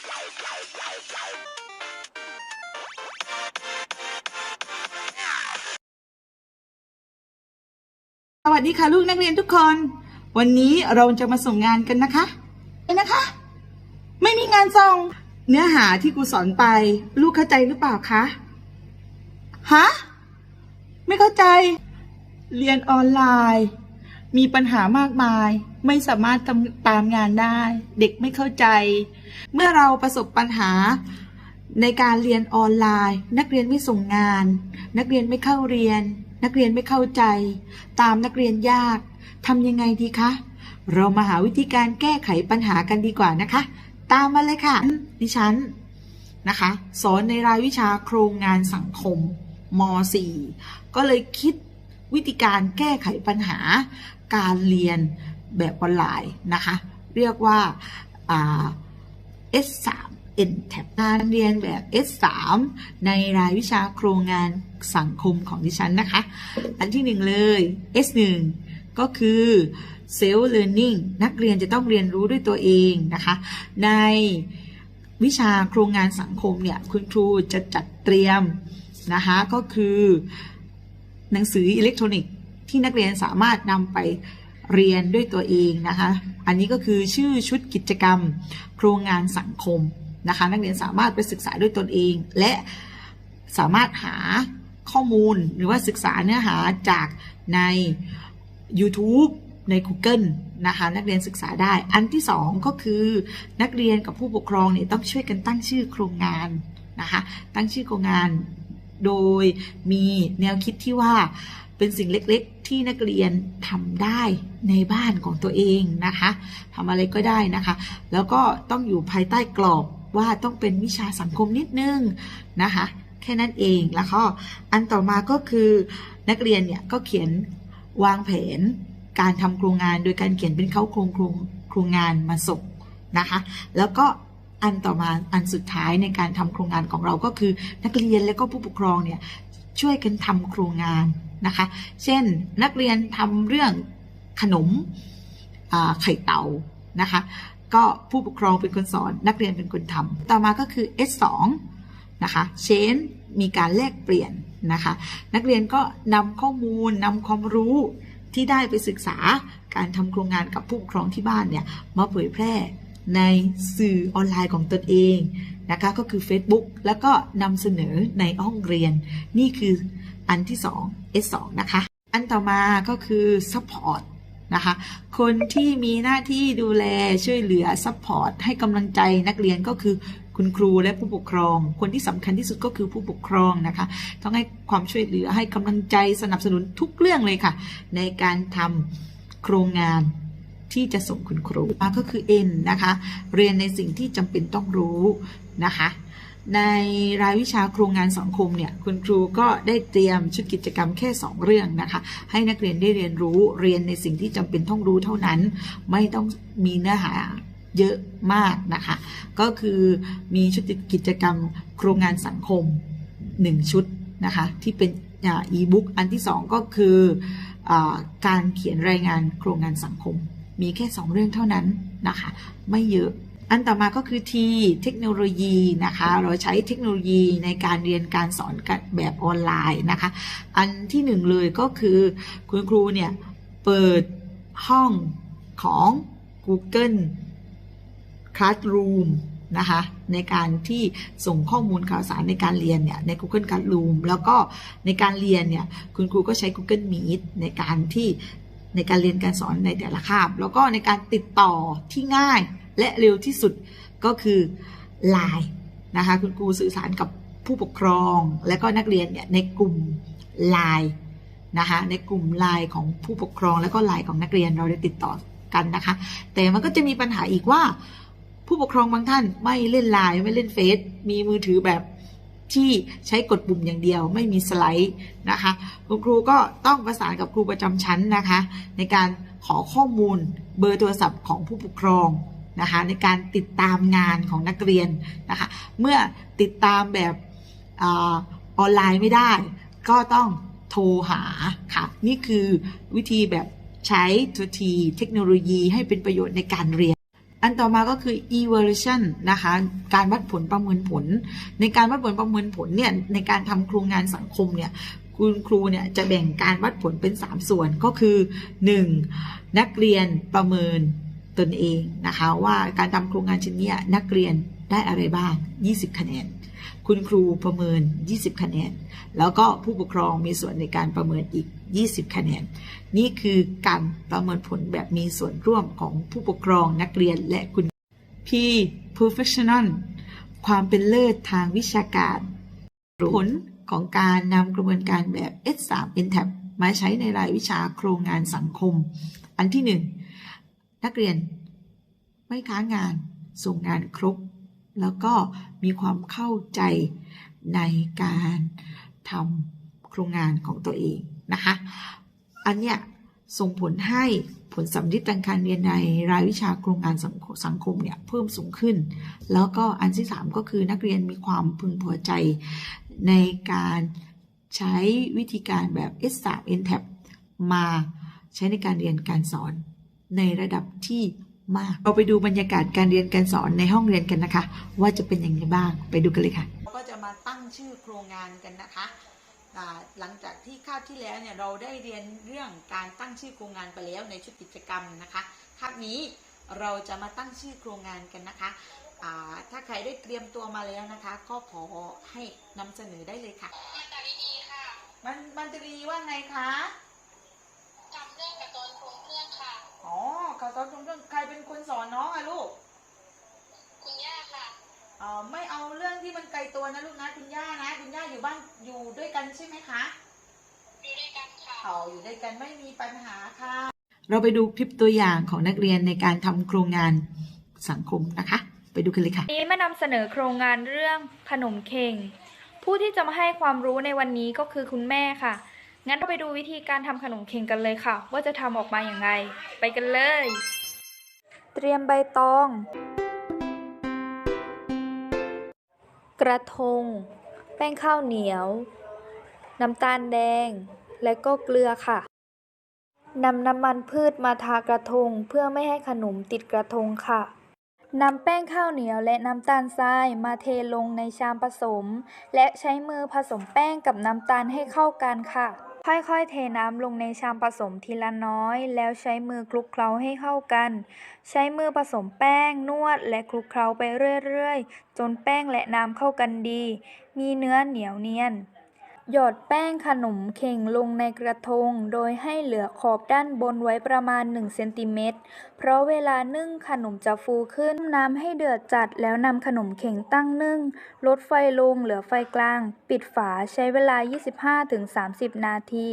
สวัสดีค่ะลูกนักเรียนทุกคน วันนี้เราจะมาส่งงานกันนะคะเห็นนะคะ ไม่มีงานส่งเนื้อหาที่ครูสอนไป ลูกเข้าใจหรือเปล่าคะฮะไม่เข้าใจ เรียนออนไลน์ มีปัญหามากมาย ไม่สามารถทำตามงานได้ เด็กไม่เข้าใจ เมื่อเราประสบปัญหาในการเรียนออนไลน์ นักเรียนไม่ส่งงาน นักเรียนไม่เข้าเรียน นักเรียนไม่เข้าใจ ตามนักเรียนยากทำยังไงดีคะ เรามาหาวิธีการแก้ไขปัญหากันดีกว่านะคะ ตามมาเลยค่ะ ดิฉันนะคะ สอนในรายวิชาโครงงานสังคมม .4 ก็เลยคิดวิธีการแก้ไขปัญหา การเรียนแบบออนไลน์นะคะ เรียกว่า S3 N tab การเรียนแบบ S3 ในรายวิชาโครงงานสังคมของดิฉันนะคะ อันที่หนึ่งเลย S1 ก็คือ self learning นักเรียนจะต้องเรียนรู้ด้วยตัวเองนะคะ ในวิชาโครงงานสังคมเนี่ยคุณครูจะจัดเตรียมนะคะก็คือหนังสืออิเล็กทรอนิกส์ ที่นักเรียนสามารถนำไปเรียนด้วยตัวเองนะคะ อันนี้ก็คือชื่อชุดกิจกรรม โครงงานสังคมนะคะ นักเรียนสามารถไปศึกษาด้วยตนเอง และสามารถหาข้อมูลหรือว่าศึกษาเนื้อหาจากใน YouTube ใน Google นะคะ นักเรียนศึกษาได้ อันที่สองก็คือนักเรียนกับผู้ปกครองเนี่ยต้องช่วยกันตั้งชื่อโครงงานนะคะ ตั้งชื่อโครงงานโดยมีแนวคิดที่ว่า เป็นสิ่งเล็กๆ ที่นักเรียนทำได้ในบ้านของตัวเองนะคะทำอะไรก็ได้นะคะ แล้วก็ต้องอยู่ภายใต้กรอบว่าต้องเป็นวิชาสังคมนิดนึงนะคะแค่นั้นเองแล้วก็อันต่อมาก็คือนักเรียนเนี่ยก็เขียนวางแผนการทำโครงงาน โดยการเขียนเป็นเข้าโครงโครงโครงงานมาส่งนะคะ แล้วก็อันต่อมาอันสุดท้ายในการทำโครงงานของเราก็คือนักเรียนและก็ผู้ปกครองเนี่ย ช่วยกันทำโครงงานนะคะ เช่นนักเรียนทำเรื่องขนมไข่เต่านะคะ ก็ผู้ปกครองเป็นคนสอนนักเรียนเป็นคนทำต่อมาก็คือ S2 นะคะเชนมีการแลกเปลี่ยนนะคะ นักเรียนก็นำข้อมูลนำความรู้ที่ได้ไปศึกษาการทำโครงงานกับผู้ปกครองที่บ้านเนี่ยมาเผยแพร่ ในสื่อออนไลน์ของตนเองนะคะก็คือ Facebook แล้วก็นำเสนอในห้องเรียน นี่คืออันที่ 2 S2 นะคะ อันต่อมาก็คือ Support นะคะคนที่มีหน้าที่ดูแลช่วยเหลือ Support ให้กำลังใจนักเรียนก็คือคุณครูและผู้ปกครอง คนที่สำคัญที่สุดก็คือผู้ปกครองนะคะ ต้องให้ความช่วยเหลือให้กำลังใจสนับสนุนทุกเรื่องเลยค่ะ ในการทำโครงงาน ที่จะส่งคุณครูมาก็คือ N นะคะ เรียนในสิ่งที่จำเป็นต้องรู้นะคะ ในรายวิชาโครงงานสังคมเนี่ยคุณครูก็ได้เตรียมชุดกิจกรรมแค่ 2 เรื่องนะคะ ให้นักเรียนได้เรียนรู้เรียนในสิ่งที่จำเป็นต้องรู้เท่านั้น ไม่ต้องมีเนื้อหาเยอะมากนะคะ ก็คือมีชุดกิจกรรมโครงงานสังคม 1 ชุดนะคะ ที่เป็นอีบุ๊กอันที่ 2 ก็คืออการเขียนรายงานโครงงานสังคม มีแค่ 2 เรื่องเท่านั้นนะคะ ไม่เยอะอันต่อมาก็คือ T เทคโนโลยีนะคะ เราใช้เทคโนโลยีในการเรียนการสอนกันแบบออนไลน์นะคะ อันที่หนึ่งเลยก็คือคุณครูเนี่ยเปิดห้องของ Google Classroom นะคะในการที่ส่งข้อมูลข่าวสารในการเรียนเนี่ยใน Google Classroom แล้วก็ในการเรียนเนี่ยคุณครูก็ใช้ Google Meet ในการที่ ในการเรียนการสอนในแต่ละคาบ แล้วก็ในการติดต่อที่ง่ายและเร็วที่สุดก็คือ Line นะคะคุณครูสื่อสารกับผู้ปกครอง และก็นักเรียนเนี่ยในกลุ่ม Line นะคะในกลุ่ม Line ของผู้ปกครอง และก็ Line ของนักเรียนเราได้ติดต่อกันนะคะ แต่มันก็จะมีปัญหาอีกว่า ผู้ปกครองบางท่านไม่เล่นไลน์ไม่เล่นเฟซมีมือถือแบบ ที่ใช้กดปุ่มอย่างเดียวไม่มีสไลด์นะคะคุณครูก็ต้องประสานกับครูประจำชั้นนะคะ ในการขอข้อมูลเบอร์โทรศัพท์ของผู้ปกครองนะคะในการติดตามงานของนักเรียนนะคะเมื่อติดตามแบบออนไลน์ไม่ได้ ก็ต้องโทรหาค่ะนี่คือวิธีแบบใช้ทัทีเทคโนโลยีให้เป็นประโยชน์ในการเรียน อันต่อมาก็คือ evaluation นะคะ การวัดผลประเมินผล ในการวัดผลประเมินผลเนี่ยในการทำโครงงานสังคมเนี่ยคุณครูเนี่ยจะแบ่งการวัดผลเป็น 3 ส่วนก็คือ 1. นักเรียนประเมินตนเองนะคะ ว่าการทำโครงงานชิ้นเนี้ยนักเรียนได้อะไรบ้าง 20 คะแนน คุณครูประเมิน 20 คะแนน แล้วก็ผู้ปกครองมีส่วนในการประเมินอีก 20 คะแนน นี่คือการประเมินผลแบบมีส่วนร่วมของผู้ปกครองนักเรียนและคุณ P professional ความเป็นเลิศทางวิชาการ ผลของการนำกระบวนการแบบ S3 NTAP มาใช้ในรายวิชาโครงงานสังคม อันที่หนึ่งนักเรียนไม่ค้างงานส่งงานครบ แล้วก็มีความเข้าใจในการทำโครงงานของตัวเองนะคะ อันเนี้ยส่งผลให้ผลสำลิดทางการเรียนในรายวิชาโครงงานสังคสังคมเนี่ยเพิ่มสูงขึ้น แล้วก็อันที่สามก็คือนักเรียนมีความพึงพอใจในการใช้วิธีการแบบ S3 NTAP มาใช้ในการเรียนการสอนในระดับที่ มาก เราไปดูบรรยากาศการเรียนการสอนในห้องเรียนกันนะคะ ว่าจะเป็นยังไงบ้างไปดูกันเลยค่ะเราก็จะมาตั้งชื่อโครงงานกันนะคะอ่าหลังจากที่คาบที่แล้วเนี่ยเราได้เรียนเรื่องการตั้งชื่อโครงงานไปแล้วในชุดกิจกรรมนะคะคาบนี้เราจะมาตั้งชื่อโครงงานกันนะคะอ่าถ้าใครได้เตรียมตัวมาแล้วนะคะ ก็ขอให้นำเสนอได้เลยค่ะมาตาลีดีค่ะมันมันจะดีว่าไงคะ เขาตอนตรงเรื่องใครเป็นคนสอนน้องอะลูก คุณย่าค่ะเอ่อไม่เอาเรื่องที่มันไกลตัวนะลูกนะคุณย่านะ คุณย่าอยู่บ้านอยู่ด้วยกันใช่ไหมคะอยู่ด้วยกันค่ะเอาอยู่ด้วยกันไม่มีปัญหาค่ะ เราไปดูคลิปตัวอย่างของนักเรียนในการทำโครงงานสังคมนะคะ ไปดูกันเลยค่ะวันนี้มานำเสนอโครงงานเรื่องขนมเข่ง ผู้ที่จะมาให้ความรู้ในวันนี้ก็คือคุณแม่ค่ะ งั้นเราไปดูวิธีการทำขนมเข่งกันเลยค่ะ ว่าจะทำออกมาอย่างไรไปกันเลย เตรียมใบตอง กระทง แป้งข้าวเหนียว น้ำตาลแดง และก็เกลือค่ะนำน้ำมันพืชมาทากระทงเพื่อไม่ให้ขนมติดกระทงค่ะนำแป้งข้าวเหนียวและน้ำตาลทรายมาเทลงในชามผสม และใช้มือผสมแป้งกับน้ำตาลให้เข้ากันค่ะ ค่อยๆ เทน้ำลงในชามผสมทีละน้อย แล้วใช้มือคลุกเคล้าให้เข้ากัน ใช้มือผสมแป้งนวดและคลุกเคล้าไปเรื่อยๆ จนแป้งและน้ำเข้ากันดี มีเนื้อเหนียวเนียน หยอดแป้งขนมเข่งลงในกระทง โดยให้เหลือขอบด้านบนไว้ประมาณ 1 เซนติเมตร เพราะเวลานึ่งขนมจะฟูขึ้น น้ำให้เดือดจัดแล้วนำขนมเข่งตั้งนึ่ง ลดไฟลงเหลือไฟกลาง ปิดฝาใช้เวลา 25-30 นาที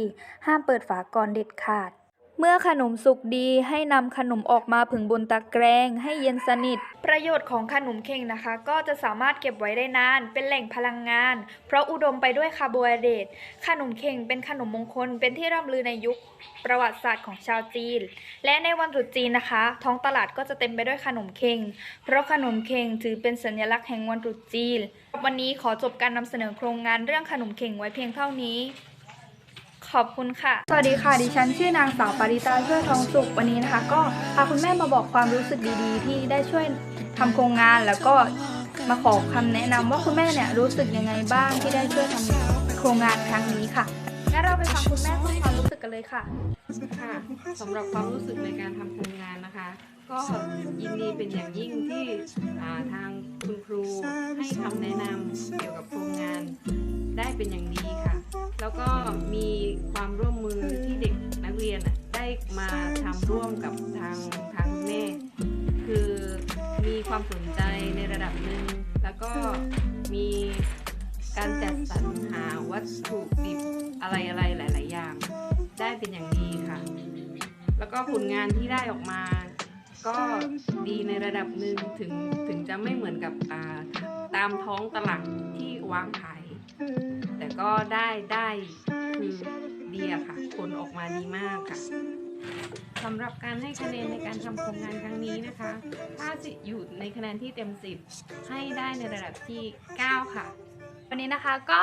ห้ามเปิดฝาก่อนเด็ดขาด เมื่อขนมสุกดีให้นำขนมออกมาผึ่งบนตะแกรงให้เย็นสนิท ประโยชน์ของขนมเข่งนะคะ ก็จะสามารถเก็บไว้ได้นาน เป็นแหล่งพลังงาน เพราะอุดมไปด้วยคาร์โบไฮเดรตขนมเข่งเป็นขนมมงคล เป็นที่ร่ำลือในยุคประวัติศาสตร์ของชาวจีน และในวันตรุษจีนนะคะ ท้องตลาดก็จะเต็มไปด้วยขนมเข่ง เพราะขนมเข่งถือเป็นสัญลักษณ์แห่งวันตรุษจีน วันนี้ขอจบการนำเสนอโครงงานเรื่องขนมเข่งไว้เพียงเท่านี้ ขอบคุณค่ะ สวัสดีค่ะ ดิฉันชื่อนางสาวปาริตาเพื่อทองสุขวันนี้นะคะ ก็พาคุณแม่มาบอกความรู้สึกดีๆ ที่ได้ช่วยทำโครงงานแล้วก็มาขอคำแนะนำว่าคุณแม่เนี่ยรู้สึกยังไงบ้างที่ได้ช่วยทำโครงงานครั้งนี้ค่ะงั้นเราไปฟังคุณแม่พูดความรู้สึกกันเลยค่ะค่ะสำหรับความรู้สึกในการทำโครงงานนะคะ ก็ยินดีเป็นอย่างยิ่งที่าทางคุณครูให้คำแนะนำเกี่ยวกับโครงงานได้เป็นอย่างดีค่ะ แล้วก็มีความร่วมมือที่เด็กนักเรียนน่ะได้มาทำร่วมกับทางทางคุณแม่ คือมีความสนใจในระดับหนึ่งแล้วก็มีการจัดสรรหาวัตถุดิบอะไรอะไรหลาย ๆ อย่าง ได้เป็นอย่างดีค่ะ แล้วก็ผลงานที่ได้ออกมาก็ดีในระดับหนึ่งถึงถึงจะไม่เหมือนกับอ่าตามท้องตลาดที่วางขายแต่ ก็ได้ได้คือดีอะค่ะ ผลออกมาดีมากค่ะสำหรับการให้คะแนนในการทำโครงงานครั้งนี้นะคะ ถ้าจะอยู่ในคะแนนที่เต็ม 10 ให้ได้ในระดับที่ 9 ค่ะ วันนี้นะคะก็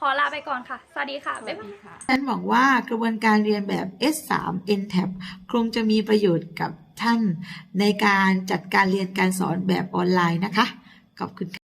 ขอลาไปก่อนค่ะ สวัสดีค่ะ บ๊ายบายค่ะฉันหวังว่ากระบวนการเรียนแบบ S3 NTAP คงจะมีประโยชน์กับท่านในการจัดการเรียนการสอนแบบออนไลน์นะคะ ขอบคุณค่ะ